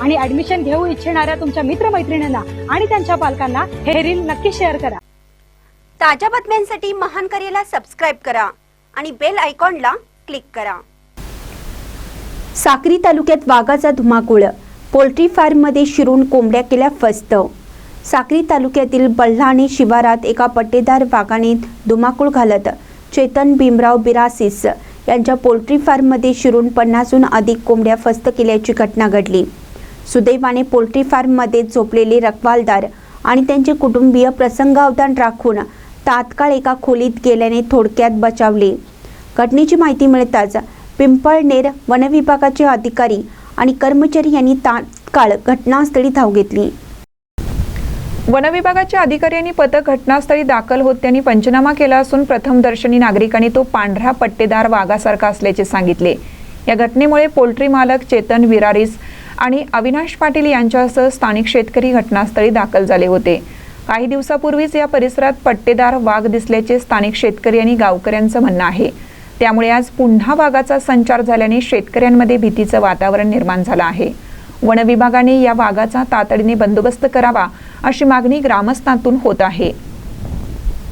आणि ऍडमिशन घेऊ इच्छिणाऱ्या तुमच्या मित्रमैत्रिणींना आणि त्यांच्या पालकांना हे रील नक्की शेअर करा. ताज्या बातम्यांसाठी महान करेला सबस्क्राईब करा आणि बेल आयकॉनला क्लिक करा. साक्री तालुक्यात वाघाचा धुमाकूळ. पोल्ट्री फार्ममध्ये शिरून कोंबड्या केल्या फस्त. साक्री तालुक्यातील बल्हाणे शिवारात एका पट्टेदार वाघाने धुमाकूळ घालत चेतन भीमराव बिरासिस यांच्या पोल्ट्री फार्ममध्ये शिरून पन्नासहून अधिक कोंबड्या फस्त केल्याची घटना घडली. सुदैवाने पोल्ट्री फार्ममध्ये झोपलेले रखवालदार आणि त्यांचे कुटुंबीय प्रसंगावधान राखून तात्काळ एका खोलीत गेल्याने थोडक्यात बचावले. घटनेची माहिती मिळताच पिंपळनेर वनविभागाचे अधिकारी आणि कर्मचारी यांनी तात्काळ घटनास्थळी धाव घेतली. वनविभागाचे अधिकारी पथक घटनास्थळी दाखल होत त्यांनी पंचनामा केला असून प्रथमदर्शनी नागरिकांनी तो पांढरा पट्टेदार वाघासारखा असल्याचे सांगितले. या घटनेमुळे पोल्ट्री मालक चेतन विरारीस आणि अविनाश पाटील यांच्यासह स्थानिक शेतकरी घटनास्थळी दाखल झाले होते. काही दिवसापूर्वीच या परिसरात पट्टेदार वाघ दिसल्याचे स्थानिक शेतकरी आणि गावकऱ्यांचं म्हणणं आहे. त्यामुळे आज पुन्हा वाघाचा संचार झाल्याने शेतकऱ्यांमध्ये भीतीचं वातावरण निर्माण झालं आहे. वनविभागाने या वाघाचा तातडीने बंदोबस्त करावा अशी मागणी ग्रामस्थांतून होत आहे.